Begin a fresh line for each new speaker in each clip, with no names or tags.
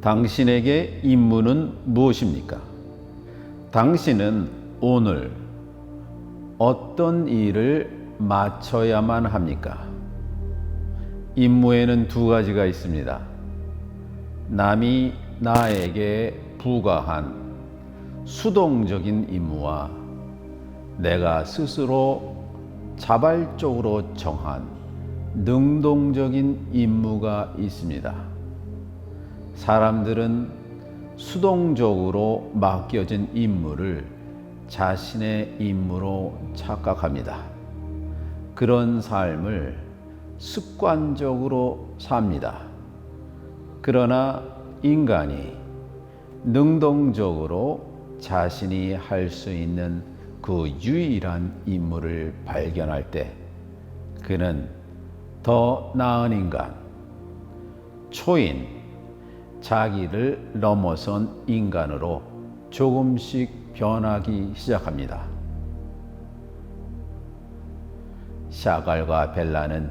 당신에게 임무는 무엇입니까? 당신은 오늘 어떤 일을 마쳐야만 합니까? 임무에는 두 가지가 있습니다. 남이 나에게 부과한 수동적인 임무와 내가 스스로 자발적으로 정한 능동적인 임무가 있습니다. 사람들은 수동적으로 맡겨진 임무를 자신의 임무로 착각합니다. 그런 삶을 습관적으로 삽니다. 그러나 인간이 능동적으로 자신이 할 수 있는 그 유일한 임무를 발견할 때 그는 더 나은 인간, 초인, 자기를 넘어선 인간으로 조금씩 변하기 시작합니다. 샤갈과 벨라는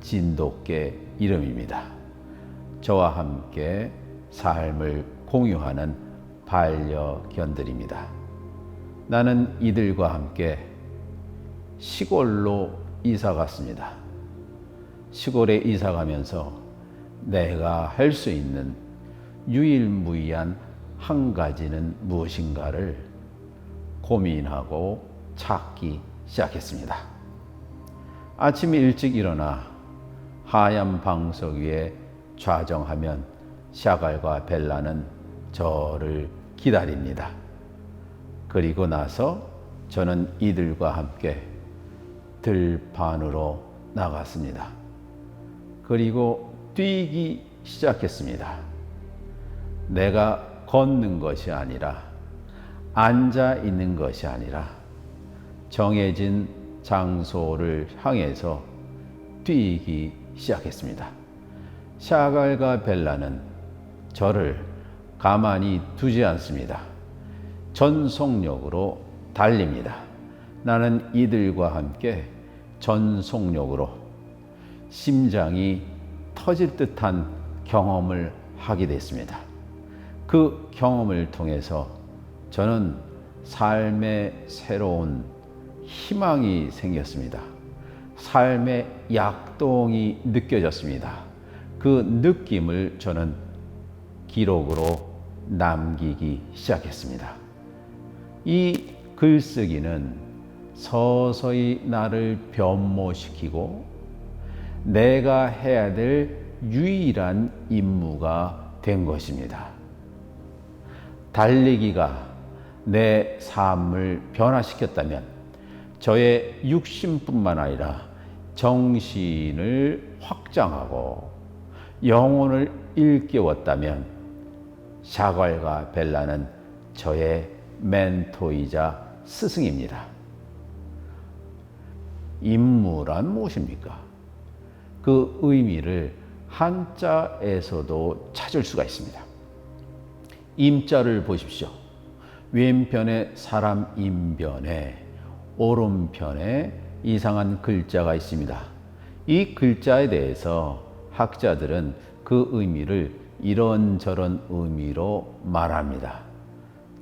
진돗개 이름입니다. 저와 함께 삶을 공유하는 반려견들입니다. 나는 이들과 함께 시골로 이사 갔습니다. 시골에 이사 가면서 내가 할 수 있는 유일무이한 한 가지는 무엇인가를 고민하고 찾기 시작했습니다. 아침 일찍 일어나 하얀 방석 위에 좌정하면 샤갈과 벨라는 저를 기다립니다. 그리고 나서 저는 이들과 함께 들판으로 나갔습니다. 그리고 뛰기 시작했습니다. 내가 걷는 것이 아니라 앉아 있는 것이 아니라 정해진 장소를 향해서 뛰기 시작했습니다. 샤갈과 벨라는 저를 가만히 두지 않습니다. 전속력으로 달립니다. 나는 이들과 함께 전속력으로 심장이 터질 듯한 경험을 하게 됐습니다. 그 경험을 통해서 저는 삶의 새로운 희망이 생겼습니다. 삶의 약동이 느껴졌습니다. 그 느낌을 저는 기록으로 남기기 시작했습니다. 이 글쓰기는 서서히 나를 변모시키고 내가 해야 될 유일한 임무가 된 것입니다. 달리기가 내 삶을 변화시켰다면 저의 육신뿐만 아니라 정신을 확장하고 영혼을 일깨웠다면 샤갈과 벨라는 저의 멘토이자 스승입니다. 임무란 무엇입니까? 그 의미를 한자에서도 찾을 수가 있습니다. 임자를 보십시오. 왼편에 사람 임변에 오른편에 이상한 글자가 있습니다. 이 글자에 대해서 학자들은 그 의미를 이런저런 의미로 말합니다.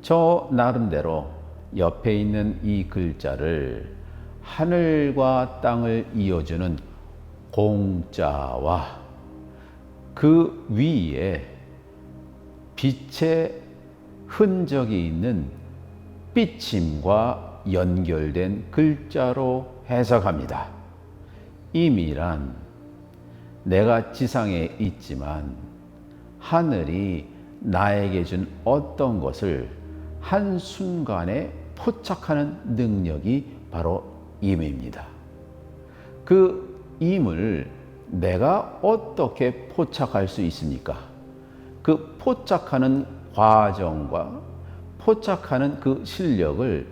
저 나름대로 옆에 있는 이 글자를 하늘과 땅을 이어주는 공자와 그 위에 빛의 흔적이 있는 삐침과 연결된 글자로 해석합니다. 임이란 내가 지상에 있지만 하늘이 나에게 준 어떤 것을 한순간에 포착하는 능력이 바로 임입니다. 그 임을 내가 어떻게 포착할 수 있습니까? 그 포착하는 과정과 포착하는 그 실력을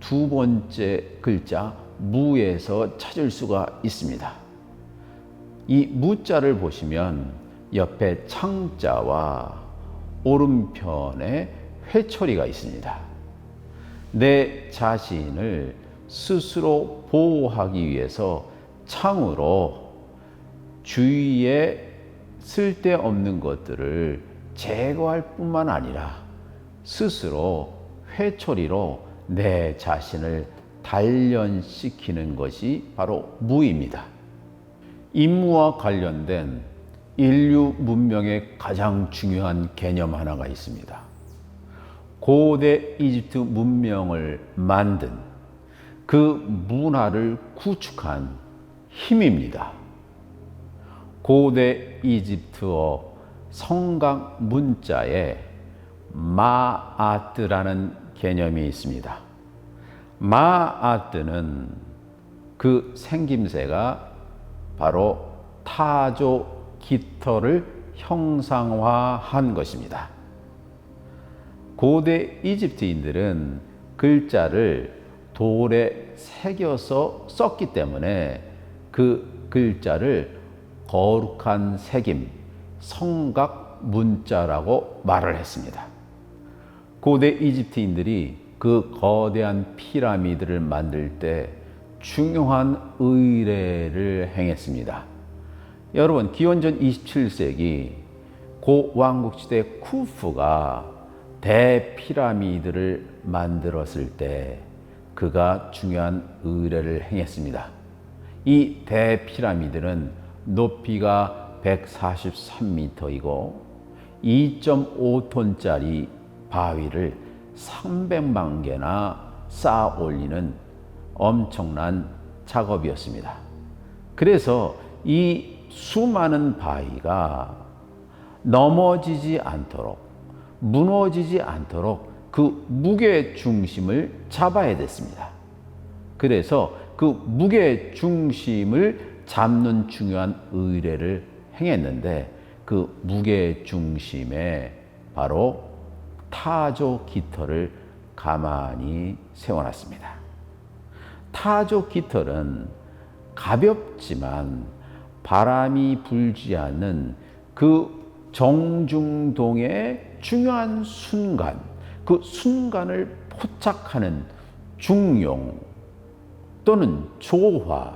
두 번째 글자 무에서 찾을 수가 있습니다. 이 무자를 보시면 옆에 창자와 오른편에 회초리가 있습니다. 내 자신을 스스로 보호하기 위해서 창으로 주위에 쓸데없는 것들을 제거할 뿐만 아니라 스스로 회초리로 내 자신을 단련시키는 것이 바로 무입니다. 임무와 관련된 인류 문명의 가장 중요한 개념 하나가 있습니다. 고대 이집트 문명을 만든 그 문화를 구축한 힘입니다. 고대 이집트어 성각 문자에 마아트라는 개념이 있습니다. 마아트는 그 생김새가 바로 타조 깃털을 형상화한 것입니다. 고대 이집트인들은 글자를 돌에 새겨서 썼기 때문에 그 글자를 거룩한 새김, 성각 문자라고 말을 했습니다. 고대 이집트인들이 그 거대한 피라미드를 만들 때 중요한 의례를 행했습니다. 여러분, 기원전 27세기 고 왕국 시대 쿠프가 대피라미드를 만들었을 때 그가 중요한 의례를 행했습니다. 이 대피라미드는 높이가 143m이고 2.5톤짜리 바위를 300만 개나 쌓아 올리는 엄청난 작업이었습니다. 그래서 이 수많은 바위가 넘어지지 않도록 무너지지 않도록 그 무게 중심을 잡아야 됐습니다. 그래서 그 무게 중심을 잡는 중요한 의례를 행했는데 그 무게 중심에 바로 타조 깃털을 가만히 세워놨습니다. 타조 깃털은 가볍지만 바람이 불지 않는 그 정중동의 중요한 순간, 그 순간을 포착하는 중용 또는 조화,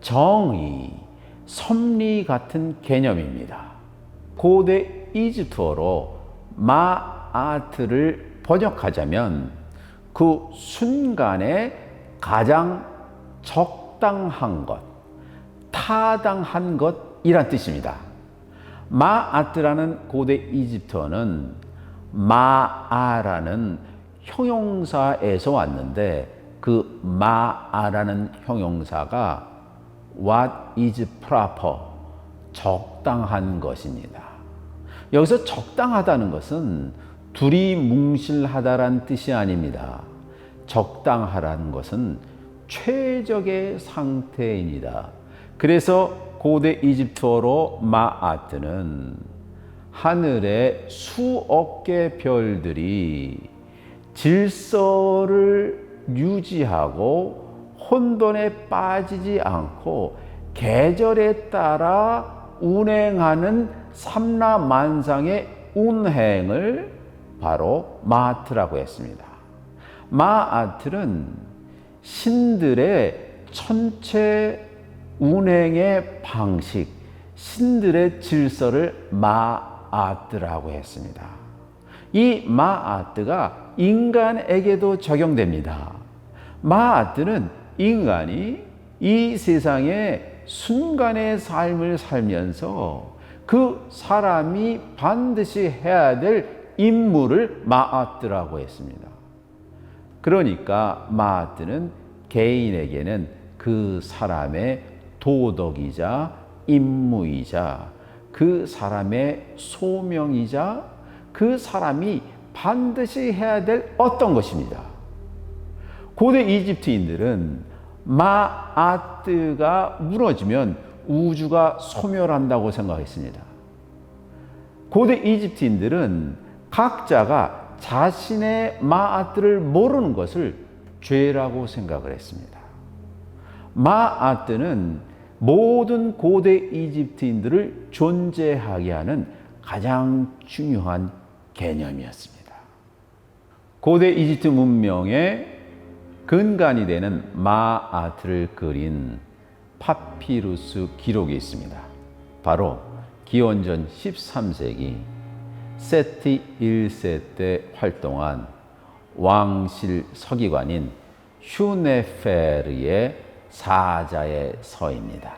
정의, 섭리 같은 개념입니다. 고대 이집트어로 마아트를 번역하자면 그 순간에 가장 적당한 것, 타당한 것이란 뜻입니다. 마아트라는 고대 이집트어는 마아라는 형용사에서 왔는데 그 마아라는 형용사가 what is proper 적당한 것입니다. 여기서 적당하다는 것은 두리뭉실하다란 뜻이 아닙니다. 적당하라는 것은 최적의 상태입니다. 그래서 고대 이집트어로 마아트는 하늘의 수억 개 별들이 질서를 유지하고 혼돈에 빠지지 않고 계절에 따라 운행하는 삼라만상의 운행을 바로 마아트라고 했습니다. 마아트는 신들의 천체 운행의 방식, 신들의 질서를 마아트라고 했습니다. 이 마아트가 인간에게도 적용됩니다. 마아트는 인간이 이 세상에 순간의 삶을 살면서 그 사람이 반드시 해야 될 임무를 마아트라고 했습니다. 그러니까 마아트는 개인에게는 그 사람의 도덕이자 임무이자 그 사람의 소명이자 그 사람이 반드시 해야 될 어떤 것입니다. 고대 이집트인들은 마아트가 무너지면 우주가 소멸한다고 생각했습니다. 고대 이집트인들은 각자가 자신의 마아트를 모르는 것을 죄라고 생각을 했습니다. 마아트는 모든 고대 이집트인들을 존재하게 하는 가장 중요한 개념이었습니다. 고대 이집트 문명의 근간이 되는 마아트를 그린 파피루스 기록이 있습니다. 바로 기원전 13세기 세티 1세 때 활동한 왕실 서기관인 휴네페르의 사자의 서입니다.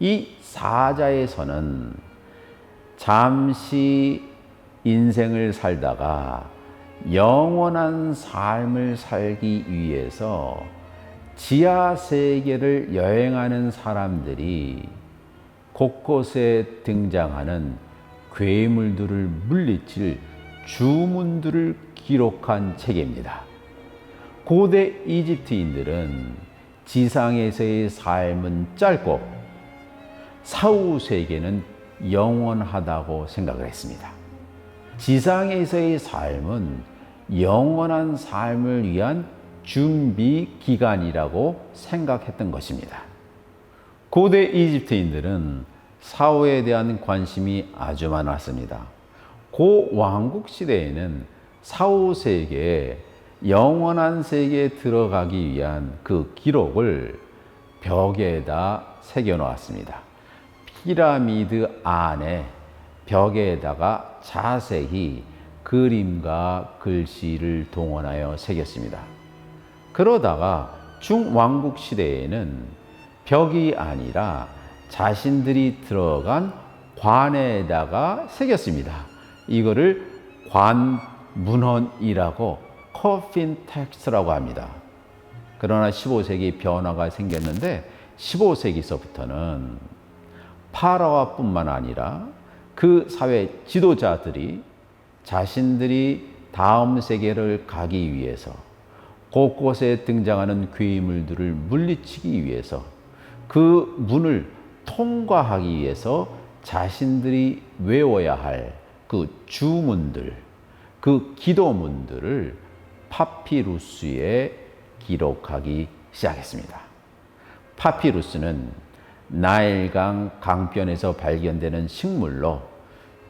이 사자의 서는 잠시 인생을 살다가 영원한 삶을 살기 위해서 지하 세계를 여행하는 사람들이 곳곳에 등장하는 괴물들을 물리칠 주문들을 기록한 책입니다. 고대 이집트인들은 지상에서의 삶은 짧고 사후 세계는 영원하다고 생각을 했습니다. 지상에서의 삶은 영원한 삶을 위한 준비 기간이라고 생각했던 것입니다. 고대 이집트인들은 사후에 대한 관심이 아주 많았습니다. 고 왕국 시대에는 사후 세계에 영원한 세계에 들어가기 위한 그 기록을 벽에다 새겨 놓았습니다. 피라미드 안에 벽에다가 자세히 그림과 글씨를 동원하여 새겼습니다. 그러다가 중왕국 시대에는 벽이 아니라 자신들이 들어간 관에다가 새겼습니다. 이거를 관문헌이라고 커핀 텍스트라고 합니다. 그러나 15세기 변화가 생겼는데 15세기서부터는 파라와뿐만 아니라 그 사회 지도자들이 자신들이 다음 세계를 가기 위해서 곳곳에 등장하는 괴물들을 물리치기 위해서 그 문을 통과하기 위해서 자신들이 외워야 할 그 주문들, 그 기도문들을 파피루스에 기록하기 시작했습니다. 파피루스는 나일강 강변에서 발견되는 식물로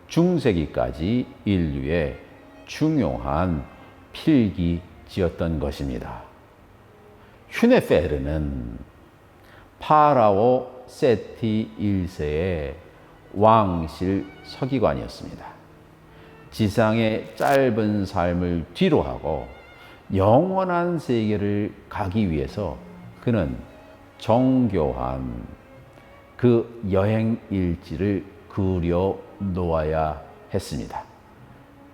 중세기까지 인류의 중요한 필기지였던 것입니다. 휴네페르는 파라오 세티 1세의 왕실 서기관이었습니다. 지상의 짧은 삶을 뒤로하고 영원한 세계를 가기 위해서 그는 정교한 그 여행 일지를 그려 놓아야 했습니다.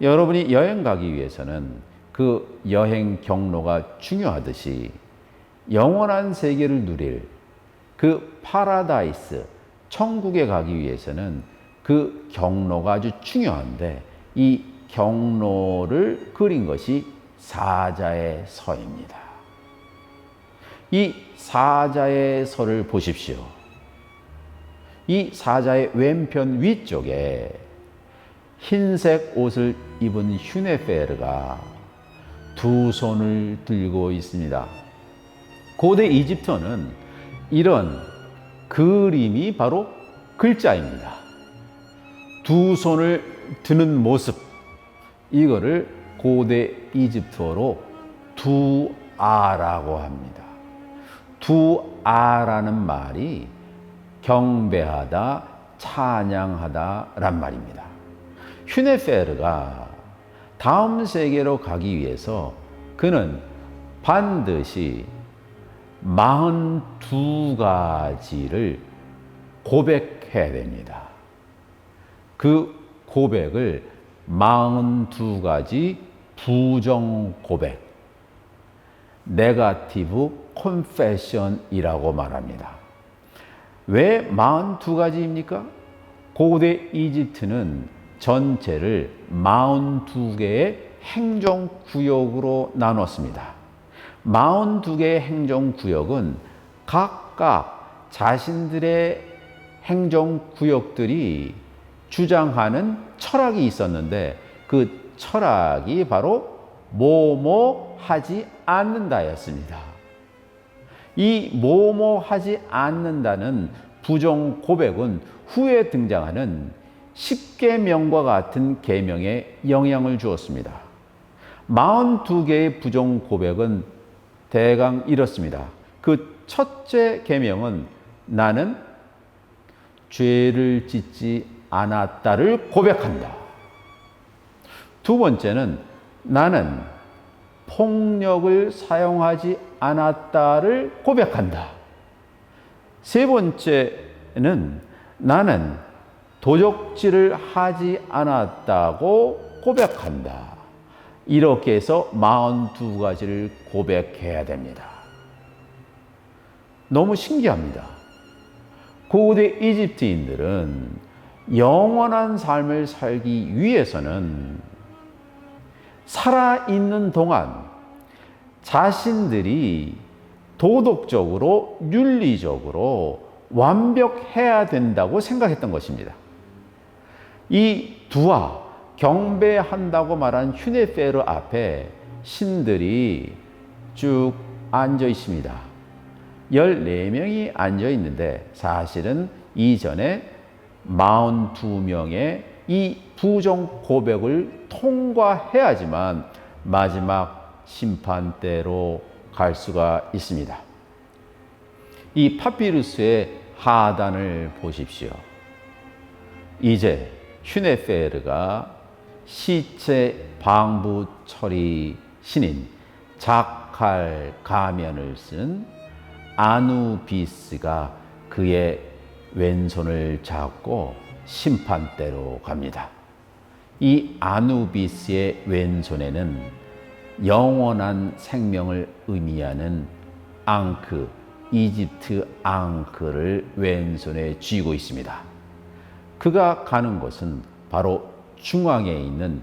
여러분이 여행 가기 위해서는 그 여행 경로가 중요하듯이 영원한 세계를 누릴 그 파라다이스, 천국에 가기 위해서는 그 경로가 아주 중요한데 이 경로를 그린 것이 사자의 서입니다. 이 사자의 서를 보십시오. 이 사자의 왼편 위쪽에 흰색 옷을 입은 휴네페르가 두 손을 들고 있습니다. 고대 이집트는 이런 그림이 바로 글자입니다. 두 손을 드는 모습, 이거를 고대 이집트어로 두아라고 합니다. 두아라는 말이 경배하다, 찬양하다 란 말입니다. 휴네페르가 다음 세계로 가기 위해서 그는 반드시 42가지를 고백해야 됩니다. 그 고백을 42가지 부정 고백, 네가티브 컨페션이라고 말합니다. 왜 42가지입니까? 고대 이집트는 전체를 42개의 행정구역으로 나눴습니다. 42개의 행정구역은 각각 자신들의 행정구역들이 주장하는 철학이 있었는데 그 철학이 바로 뭐뭐 하지 않는다였습니다. 이 뭐뭐 하지 않는다는 부정 고백은 후에 등장하는 10계명과 같은 계명에 영향을 주었습니다. 42개의 부정 고백은 대강 이렇습니다. 그 첫째 계명은 나는 죄를 짓지 않았다를 고백한다. 두 번째는 나는 폭력을 사용하지 않았다를 고백한다. 세 번째는 나는 도적질을 하지 않았다고 고백한다. 이렇게 해서 42가지를 고백해야 됩니다. 너무 신기합니다. 고대 이집트인들은 영원한 삶을 살기 위해서는 살아있는 동안 자신들이 도덕적으로, 윤리적으로 완벽해야 된다고 생각했던 것입니다. 이 두와 경배한다고 말한 휴네페르 앞에 신들이 쭉 앉아 있습니다. 14명이 앉아 있는데 사실은 이전에 42명의 이 부정 고백을 통과해야지만 마지막 심판 때로 갈 수가 있습니다. 이 파피루스의 하단을 보십시오. 이제 휴네페르가 시체 방부 처리 신인 자칼 가면을 쓴 아누비스가 그의 왼손을 잡고 심판대로 갑니다. 이 아누비스의 왼손에는 영원한 생명을 의미하는 앙크, 이집트 앙크를 왼손에 쥐고 있습니다. 그가 가는 곳은 바로 중앙에 있는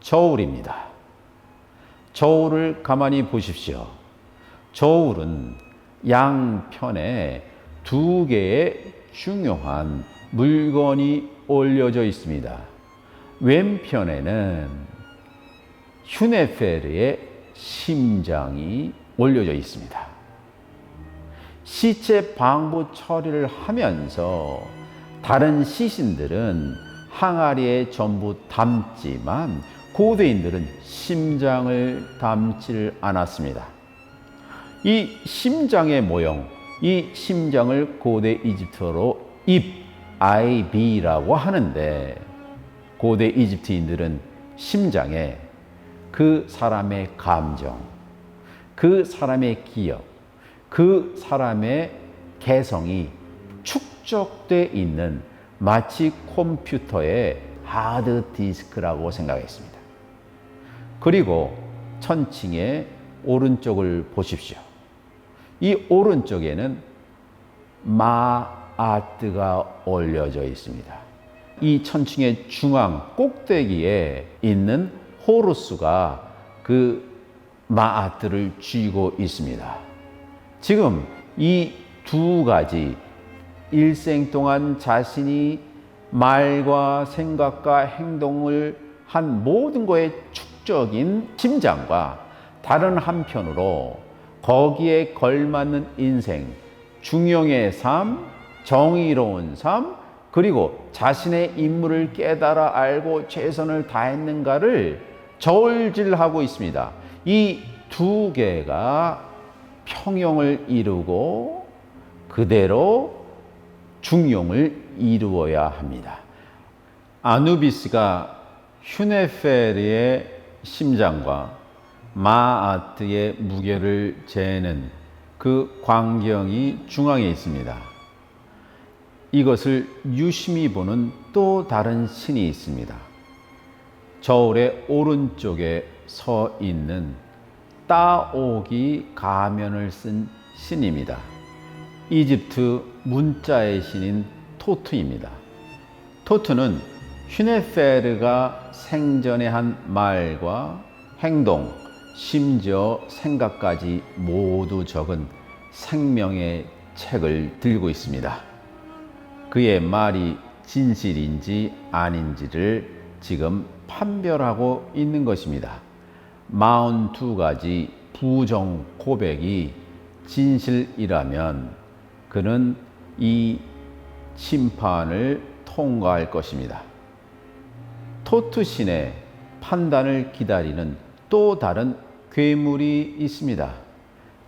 저울입니다. 저울을 가만히 보십시오. 저울은 양편에 두 개의 중요한 물건이 올려져 있습니다. 왼편에는 휴네페르의 심장이 올려져 있습니다. 시체 방부 처리를 하면서 다른 시신들은 항아리에 전부 담지만 고대인들은 심장을 담지를 않았습니다. 이 심장의 모형, 이 심장을 고대 이집트어로 입, IB라고 하는데 고대 이집트인들은 심장에 그 사람의 감정, 그 사람의 기억, 그 사람의 개성이 축적돼 있는 마치 컴퓨터의 하드 디스크라고 생각했습니다. 그리고 천칭의 오른쪽을 보십시오. 이 오른쪽에는 마 아트가 올려져 있습니다. 이 천칭의 중앙 꼭대기에 있는 호루스가 그 마아트를 쥐고 있습니다. 지금 이 두 가지 일생 동안 자신이 말과 생각과 행동을 한 모든 거에 축적인 심장과 다른 한편으로 거기에 걸맞는 인생, 중용의 삶, 정의로운 삶, 그리고 자신의 임무를 깨달아 알고 최선을 다했는가를 저울질하고 있습니다. 이 두 개가 평형을 이루고 그대로 중용을 이루어야 합니다. 아누비스가 휴네페르의 심장과 마아트의 무게를 재는 그 광경이 중앙에 있습니다. 이것을 유심히 보는 또 다른 신이 있습니다. 저울의 오른쪽에 서 있는 따오기 가면을 쓴 신입니다. 이집트 문자의 신인 토트입니다. 토트는 휴네페르가 생전에 한 말과 행동, 심지어 생각까지 모두 적은 생명의 책을 들고 있습니다. 그의 말이 진실인지 아닌지를 지금 판별하고 있는 것입니다. 42가지 부정 고백이 진실이라면 그는 이 심판을 통과할 것입니다. 토트 신의 판단을 기다리는 또 다른 괴물이 있습니다.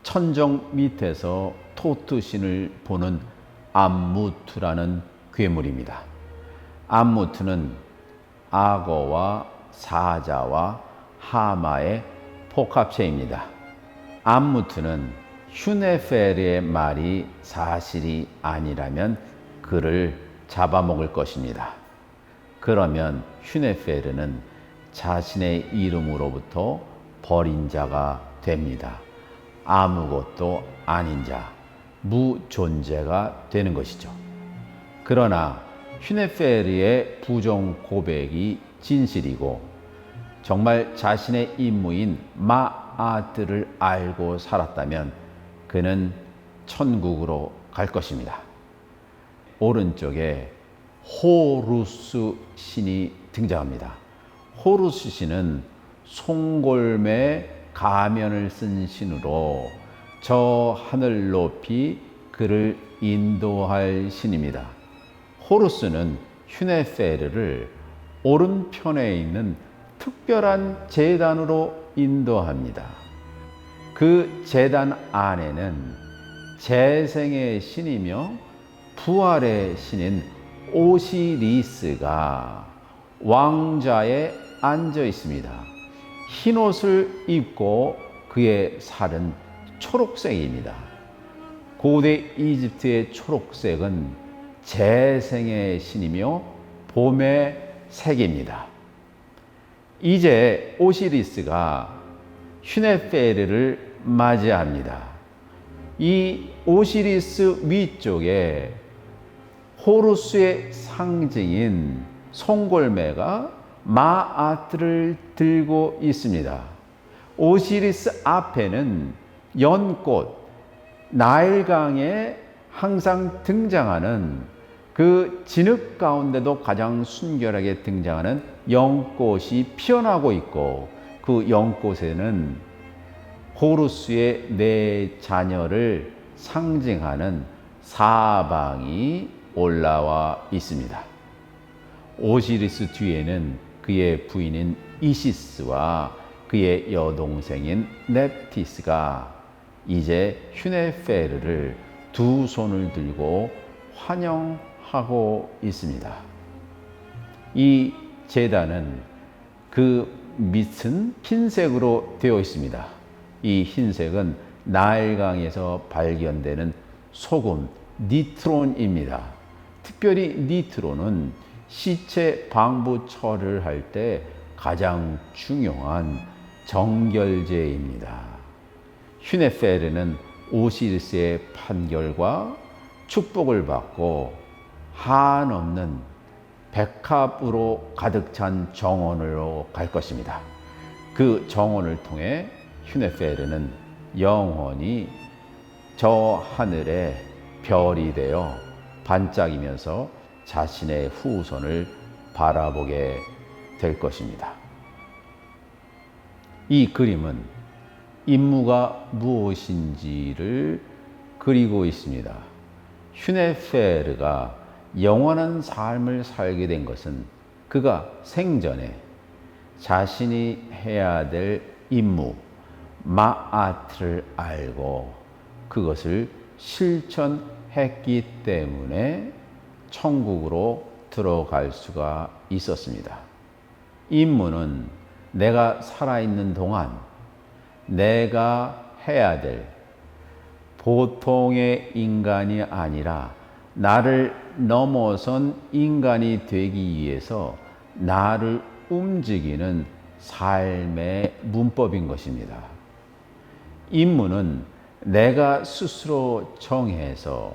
천정 밑에서 토트 신을 보는 암무트라는 괴물입니다. 암무트는 악어와 사자와 하마의 복합체입니다. 암무트는 휴네페르의 말이 사실이 아니라면 그를 잡아먹을 것입니다. 그러면 휴네페르는 자신의 이름으로부터 버린 자가 됩니다. 아무것도 아닌 자, 무존재가 되는 것이죠. 그러나 휴네페르의 부정 고백이 진실이고 정말 자신의 임무인 마아트를 알고 살았다면 그는 천국으로 갈 것입니다. 오른쪽에 호루스 신이 등장합니다. 호루스 신은 송골매 가면을 쓴 신으로 저 하늘 높이 그를 인도할 신입니다. 호루스는 휴네페르를 오른편에 있는 특별한 재단으로 인도합니다. 그 재단 안에는 재생의 신이며 부활의 신인 오시리스가 왕좌에 앉아 있습니다. 흰 옷을 입고 그의 살은 초록색입니다. 고대 이집트의 초록색은 재생의 신이며 봄의 색입니다. 이제 오시리스가 휴네페르를 맞이합니다. 이 오시리스 위쪽에 호루스의 상징인 송골매가 마아트를 들고 있습니다. 오시리스 앞에는 연꽃, 나일강에 항상 등장하는 그 진흙 가운데도 가장 순결하게 등장하는 연꽃이 피어나고 있고 그 연꽃에는 호루스의 네 자녀를 상징하는 사방이 올라와 있습니다. 오시리스 뒤에는 그의 부인인 이시스와 그의 여동생인 넵티스가 이제 휴네페르를 두 손을 들고 환영하고 있습니다. 이 제단은 그 밑은 흰색으로 되어 있습니다. 이 흰색은 나일강에서 발견되는 소금 니트론입니다. 특별히 니트론은 시체 방부 처리를 할 때 가장 중요한 정결제입니다. 휴네페르는 오시리스의 판결과 축복을 받고 한없는 백합으로 가득 찬 정원으로 갈 것입니다. 그 정원을 통해 휴네페르는 영원히 저 하늘의 별이 되어 반짝이면서 자신의 후손을 바라보게 될 것입니다. 이 그림은 임무가 무엇인지를 그리고 있습니다. 휴네페르가 영원한 삶을 살게 된 것은 그가 생전에 자신이 해야 될 임무, 마아트를 알고 그것을 실천했기 때문에 천국으로 들어갈 수가 있었습니다. 임무는 내가 살아있는 동안 내가 해야 될 보통의 인간이 아니라 나를 넘어선 인간이 되기 위해서 나를 움직이는 삶의 문법인 것입니다. 임무는 내가 스스로 정해서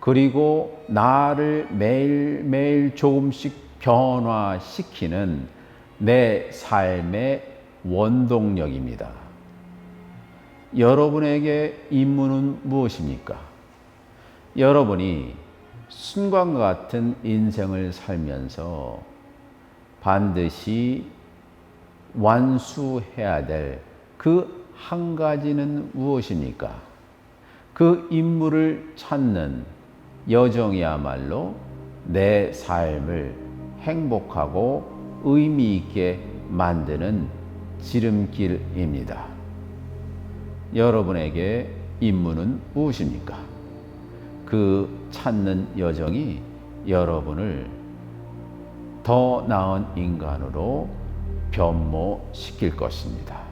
그리고 나를 매일매일 조금씩 변화시키는 내 삶의 원동력입니다. 여러분에게 임무는 무엇입니까? 여러분이 순간과 같은 인생을 살면서 반드시 완수해야 될 그 한 가지는 무엇입니까? 그 임무를 찾는 여정이야말로 내 삶을 행복하고 의미 있게 만드는 지름길입니다. 여러분에게 임무는 무엇입니까? 그 찾는 여정이 여러분을 더 나은 인간으로 변모시킬 것입니다.